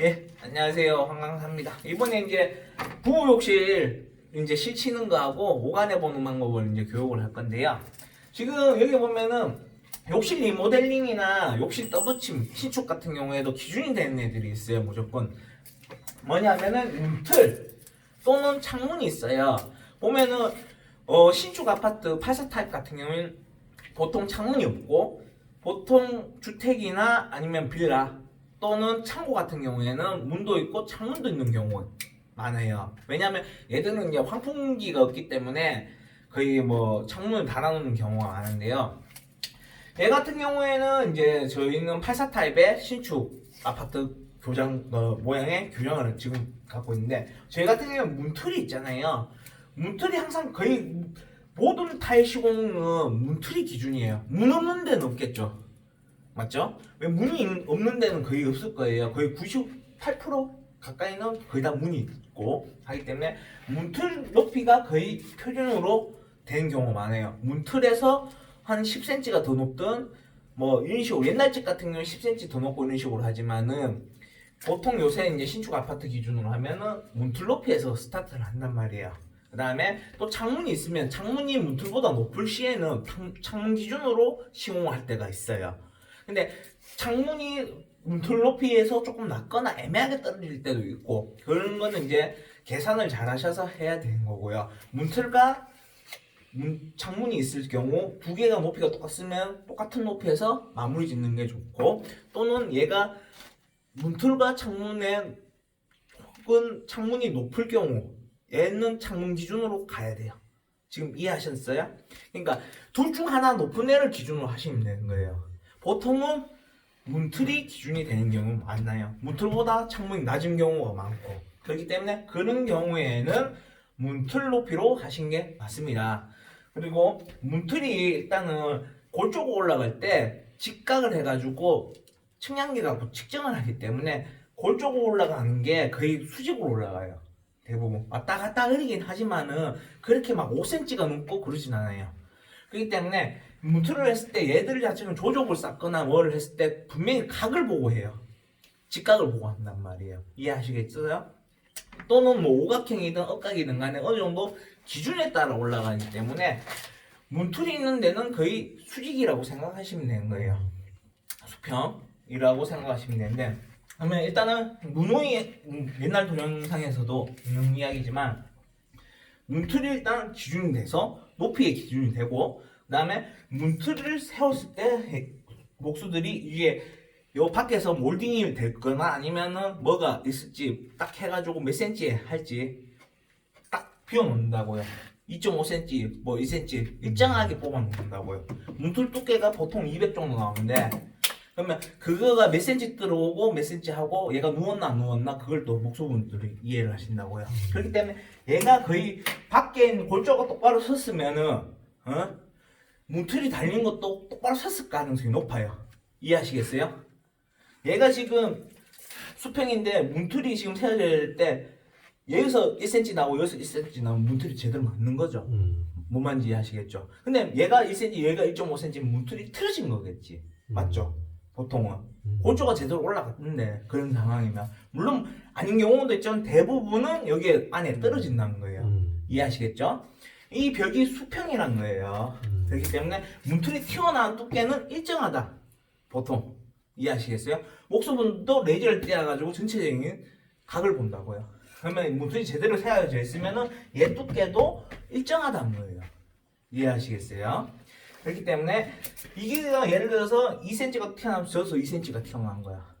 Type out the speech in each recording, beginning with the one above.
예, 안녕하세요. 황강사입니다. 이번에 이제 부부 욕실 이제 실치는 거하고 오간해 보는 방법을 이제 교육을 할 건데요. 지금 여기 보면은 욕실 리모델링이나 욕실 떠붙임, 신축 같은 경우에도 기준이 되는 애들이 있어요. 무조건 뭐냐면은 문틀 또는 창문이 있어요. 보면은 어, 신축 아파트 84 타입 같은 경우에는 보통 창문이 없고 보통 주택이나 아니면 빌라 또는 창고 같은 경우에는 문도 있고 창문도 있는 경우가 많아요. 왜냐하면 얘들은 이제 환풍기가 없기 때문에 거의 뭐 창문을 달아놓는 경우가 많은데요. 얘 같은 경우에는 이제 저희는 84 타입의 신축 아파트 교장 어, 모양의 교장을 지금 갖고 있는데 저희 같은 경우는 문틀이 있잖아요. 문틀이 항상 거의 모든 타일 시공은 문틀이 기준이에요. 문 없는 데는 없겠죠. 맞죠? 왜 문이 있- 없는 데는 거의 없을 거예요. 거의 98% 가까이는 거의 다 문이 있고 하기 때문에 문틀 높이가 거의 표준으로 된 경우가 많아요. 문틀에서 한 10cm가 더 높든 뭐 이런 식으로 옛날 집 같은 경우는 10cm 더 높고 이런 식으로 하지만은 보통 요새 이제 신축 아파트 기준으로 하면은 문틀 높이에서 스타트를 한단 말이에요. 그 다음에 또 창문이 있으면 창문이 문틀보다 높을 시에는 창- 창문 기준으로 시공할 때가 있어요. 근데 창문이 문틀 높이에서 조금 낮거나 애매하게 떨어질 때도 있고 그런 거는 이제 계산을 잘 하셔서 해야 되는 거고요. 문틀과 문- 창문이 있을 경우 두 개가 높이가 똑같으면 똑같은 높이에서 마무리 짓는 게 좋고 또는 얘가 문틀과 창문의 혹은 창문이 높을 경우 얘는 창문 기준으로 가야 돼요. 지금 이해하셨어요? 그러니까 둘 중 하나 높은 애를 기준으로 하시면 되는 거예요. 보통은 문틀이 기준이 되는 경우 많나요? 문틀보다 창문이 낮은 경우가 많고 그렇기 때문에 그런 경우에는 문틀 높이로 하신 게 맞습니다. 그리고 문틀이 일단은 골 쪽으로 올라갈 때 직각을 해가지고 측량기가 측정을 하기 때문에 골 쪽으로 올라가는 게 거의 수직으로 올라가요. 대부분 왔다 갔다 흐리긴 하지만은 그렇게 막 5cm가 넘고 그러진 않아요. 그렇기 때문에 문틀을 했을 때 얘들 자체는 조족을 쌓거나 뭐를 했을 때 분명히 각을 보고 해요. 직각을 보고 한단 말이에요. 이해하시겠어요? 또는 뭐 오각형이든 억각이든 간에 어느 정도 기준에 따라 올라가기 때문에 문틀이 있는 데는 거의 수직이라고 생각하시면 되는 거예요. 수평이라고 생각하시면 되는데 그러면 일단은 문호의 음, 옛날 동영상에서도 있는 이야기지만 문틀이 일단 기준이 돼서 높이의 기준이 되고 그 다음에 문틀을 세웠을 때 목수들이 이게 요 밖에서 몰딩이 됐거나 아니면은 뭐가 있을지 딱 해가지고 몇 센치에 할지 딱 비워놓는다고요. 2.5cm, 뭐 2cm 일정하게 뽑아놓는다고요. 문틀 두께가 보통 200 정도 나오는데 그러면 그거가 몇 cm 들어오고 몇 cm 하고 얘가 누웠나 안 누웠나 그걸 또 목수분들이 이해를 하신다고요. 그렇기 때문에 얘가 거의 밖에 있는 골조가 똑바로 섰으면은 어? 문틀이 달린 것도 똑바로 섰을 가능성이 높아요. 이해하시겠어요? 얘가 지금 수평인데 문틀이 지금 세워질 때 여기서 1cm 나오고 여기서 1cm 나오면 문틀이 제대로 맞는 거죠. 음. 뭔 말인지 이해하시겠죠? 근데 얘가 1cm, 얘가 1.5cm 문틀이 틀어진 거겠지. 맞죠? 보통은. 음. 골조가 제대로 올라갔는데 그런 상황이면 물론 아닌 경우도 있지만 대부분은 여기 안에 떨어진다는 거예요. 음. 이해하시겠죠? 이 벽이 수평이란 거예요. 음. 그렇기 때문에 문틀이 튀어나온 두께는 일정하다. 보통 이해하시겠어요? 목수분도 레이저를 떼어가지고 전체적인 각을 본다고요. 그러면 문틀이 제대로 세워져 있으면 은 얘 두께도 일정하다는 거예요. 이해하시겠어요? 그렇기 때문에 이게 예를 들어서 2cm가 튀어나오면 저기서 2cm가 튀어나온 거야.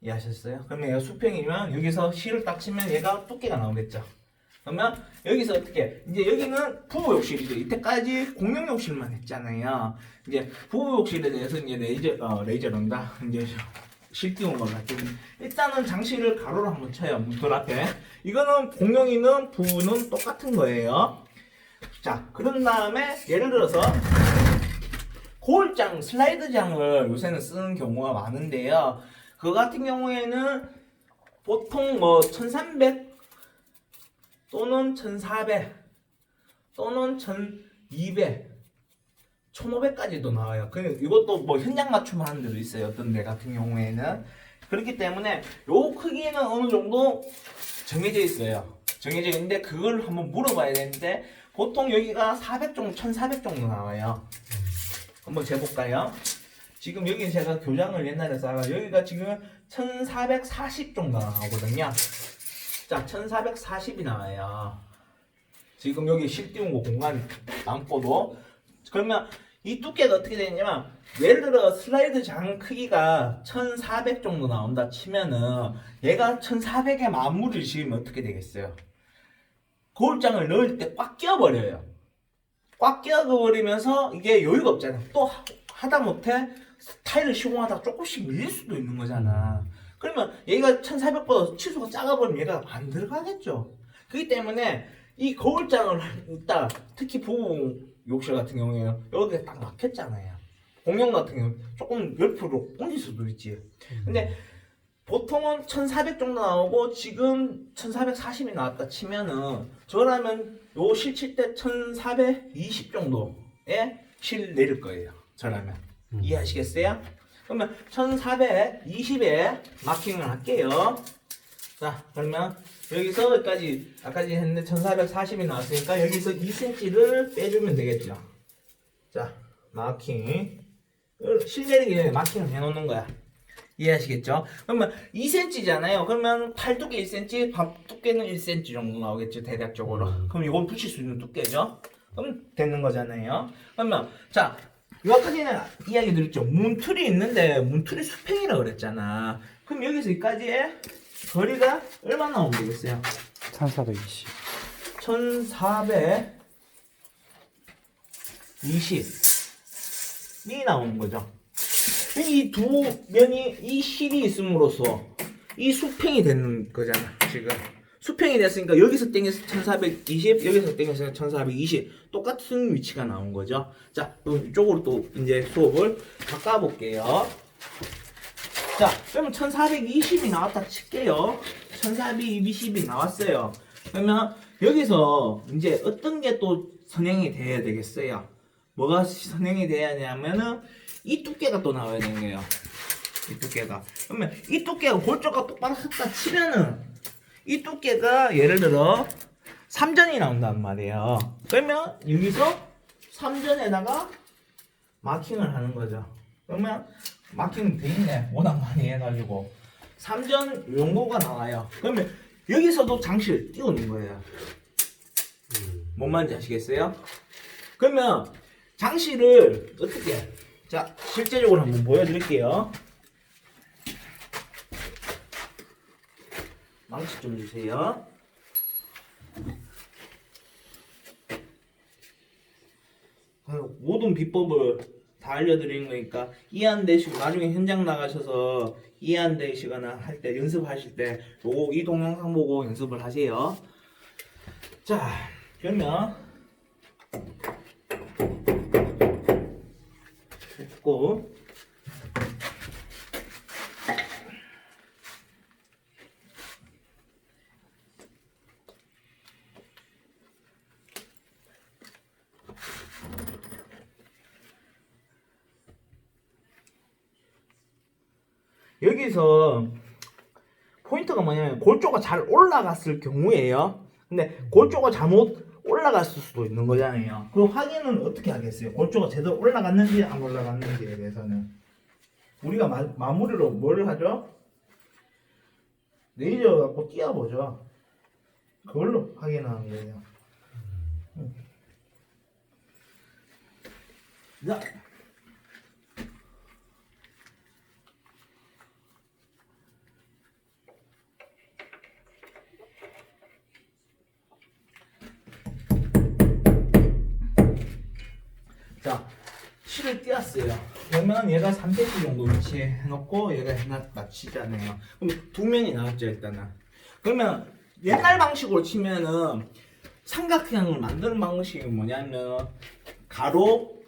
이해하셨어요? 그러면 얘가 수평이면 여기서 실을 딱 치면 얘가 두께가 나오겠죠. 그러면 여기서 어떻게 이제 여기는 부부 욕실이죠. 이때까지 공용 욕실만 했잖아요. 이제 부부 욕실에 대해서 이제 레이저 어 레이저란다. 이제 실기용을 같은 일단은 장치를 가로로 한번 쳐요. 문돌 앞에. 이거는 공용이는 부부는 똑같은 거예요. 자, 그런 다음에 예를 들어서 고울장, 슬라이드장을 요새는 쓰는 경우가 많은데요. 그 같은 경우에는 보통 뭐 1300 또는 1400 또는 1200 1500까지도 나와요. 그 이것도 뭐 현장 맞춤 하는 데도 있어요. 어떤 데 같은 경우에는 그렇기 때문에 요 크기는 어느 정도 정해져 있어요. 정해져 있는데 그걸 한번 물어봐야 되는데 보통 여기가 400 정도, 1400 정도 나와요. 한번 재볼까요? 지금 여기 제가 교장을 옛날에 쌓아 여기가 지금 1440 정도 나오거든요. 자, 1440이 나와요. 지금 여기 실띄운 거 공간 남고도 그러면 이 두께가 어떻게 되냐면 예를 들어 슬라이드 장 크기가 1400 정도 나온다 치면은 얘가 1400에 마무리를 지으면 어떻게 되겠어요? 거울장을 넣을 때 꽉 끼워버려요. 꽉 끼워버리면서 이게 여유가 없잖아. 또 하- 하다 못해 타일을 시공하다가 조금씩 밀릴 수도 있는 거잖아. 그러면 얘가 1400보다 치수가 작아버리면 얘가 안 들어가겠죠. 그렇기 때문에 이 거울장을 있다 특히 부부 욕실 같은 경우에는 여기가 딱 막혔잖아요. 공용 같은 경우 조금 옆으로 옮길 수도 있지. 근데 보통은 1400 정도 나오고 지금 1440이 나왔다 치면은 저라면 요 실칠 때1420 정도에 실 내릴 거예요. 저라면 이해하시겠어요? 그러면 1420에 마킹을 할게요. 자 그러면 여기서 여기까지 아까지 했는데 1440이 나왔으니까 여기서 2cm를 빼주면 되겠죠. 자 마킹 실 내리기 전에 마킹을 해놓는 거야. 이해하시겠죠? 그러면 2cm잖아요. 그러면 팔 두께 1cm, 밥 두께는 1cm 정도 나오겠죠, 대략적으로. 음. 그럼 이건 붙일 수 있는 두께죠? 그럼 되는 거잖아요. 그러면 자, 여기까지는 이야기 드렸죠. 문틀이 있는데 문틀이 수평이라고 그랬잖아. 그럼 여기서 여기까지의 거리가 얼마나 나오면 되겠어요? 1420. 1420이 나오는 거죠. 이 두 면이 이 실이 있음으로써 이 수평이 되는 거잖아 지금. 수평이 됐으니까 여기서 땡겨서 1420 여기서 땡겨서 1420 똑같은 위치가 나온 거죠. 자 이쪽으로 또 이제 수업을 바꿔 볼게요. 자 그러면 1420이 나왔다 칠게요. 1420이 나왔어요. 그러면 여기서 이제 어떤 게 또 선행이 돼야 되겠어요? 뭐가 선행이 돼야 되냐면은 이 두께가 또 나와야 되는 거예요. 이 두께가. 그러면 이 두께가 골조가 똑바로 섰다 치면은 이 두께가 예를 들어 3전이 나온단 말이에요. 그러면 여기서 3전에다가 마킹을 하는 거죠. 그러면 마킹 돼 있네. 워낙 많이 해가지고 3전 연고가 나와요. 그러면 여기서도 장치를 띄우는 거예요. 뭔 말인지 아시겠어요? 그러면 장치를 어떻게 자 실제적으로 한번 보여드릴게요. 망치 좀 주세요. 모든 비법을 다 알려드리는 거니까 이해 안 되시고 나중에 현장 나가셔서 이해 안 되시거나 할 때 연습하실 때 요거 이 동영상 보고 연습을 하세요. 자 그러면 됐고 여기서 포인트가 뭐냐면 골조가 잘 올라갔을 경우에요. 근데 골조가 잘못 올라갔을 수도 있는 거잖아요. 그 확인은 어떻게 하겠어요? 골조가 제대로 올라갔는지 안 올라갔는지에 대해서는 우리가 마, 마무리로 뭘 하죠? 레이저 갖고 띄어보죠. 그걸로 확인하는 거예요. 자, 띄었어요. 그러면 얘가 3cm 정도 위치에 해놓고 얘가 하나 맞추잖아요. 그럼 두 면이 나왔죠 일단은. 그러면 옛날 방식으로 치면은 삼각형을 만드는 방식이 뭐냐면 가로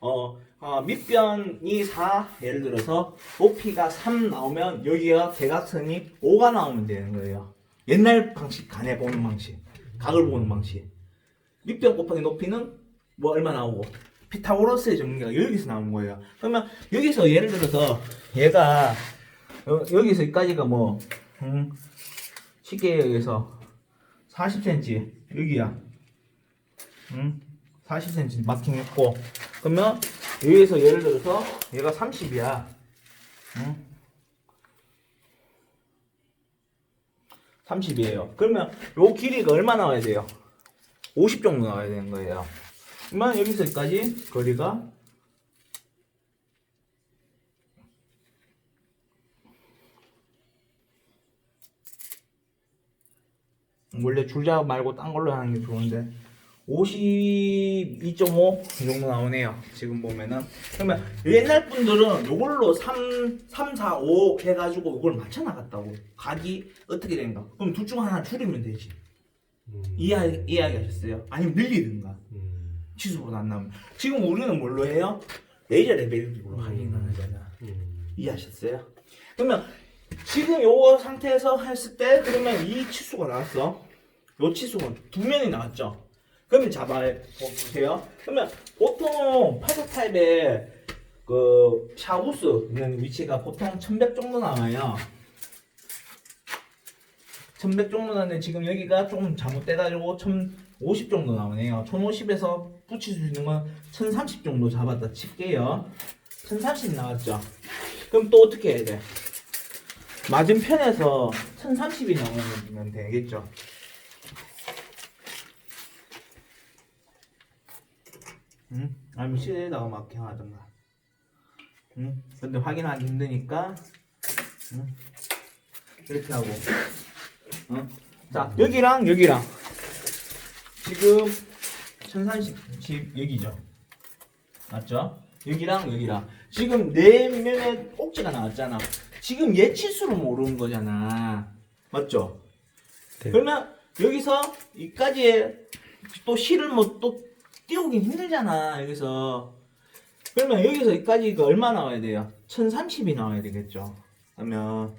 어, 어, 밑변이 4 예를 들어서 높이가 3 나오면 여기가 대각선이 5가 나오면 되는 거예요. 옛날 방식 간에 보는 방식 각을 보는 방식 밑변 곱하기 높이는 뭐 얼마 나오고 피타고라스의 정리가 여기서 나온 거예요. 그러면 여기서 예를 들어서 얘가 여, 여기서 여기까지가 뭐 음, 쉽게 여기서 40cm 여기야 음, 40cm 마킹했고 그러면 여기서 예를 들어서 얘가 30이야 음? 30이에요 그러면 요 길이가 얼마 나와야 돼요? 50 정도 나와야 되는 거예요 그러면 여기서 여기까지 거리가 원래 줄자 말고 딴 걸로 하는 게 좋은데 52.5 정도 나오네요. 지금 보면은 그러면 옛날 분들은 이걸로 3, 3, 4, 5 해가지고 이걸 맞춰 나갔다고 각이 어떻게 되는가? 그럼 둘 중 하나 줄이면 되지. 음. 이해 이해하셨어요? 아니면 늘리든가 음. 치수보다 안 나오면 지금 우리는 뭘로 해요? 레이저 레벨로 확인을 하잖아. 음. 이해하셨어요? 그러면 지금 요 상태에서 했을 때 그러면 이 치수가 나왔어. 요 치수가 두 면이 나왔죠. 그러면 잡아 보세요. 그러면 보통 파도 타입의 그 샤우스 있는 위치가 보통 1100 정도 나와요. 1100 정도 나는데 지금 여기가 좀 잘못돼가지고 1050 정도 나오네요. 1050에서 붙일 수 있는 건 1030 정도 잡았다 칠게요. 1030 나왔죠. 그럼 또 어떻게 해야 돼? 맞은편에서 1030이 나오면 되겠죠. 응? 아니면 실에다가 마킹하든가. 응? 근데 확인하기 힘드니까. 응? 이렇게 하고. 응? 자, 여기랑 여기랑. 지금 1030 여기죠. 맞죠? 여기랑 여기랑. 지금 네 면의 꼭지가 나왔잖아. 지금 얘 치수로 모르는 거잖아. 맞죠? 네. 그러면 여기서 이까지의 또 실을 뭐 또 띄우긴 힘들잖아. 여기서. 그러면 여기서 여기까지가 얼마 나와야 돼요? 1030이 나와야 되겠죠. 그러면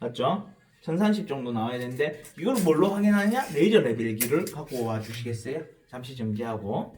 맞죠? 1030 정도 나와야 되는데 이걸 뭘로 확인하냐? 레이저 레벨기를 갖고 와 주시겠어요? 잠시 정지하고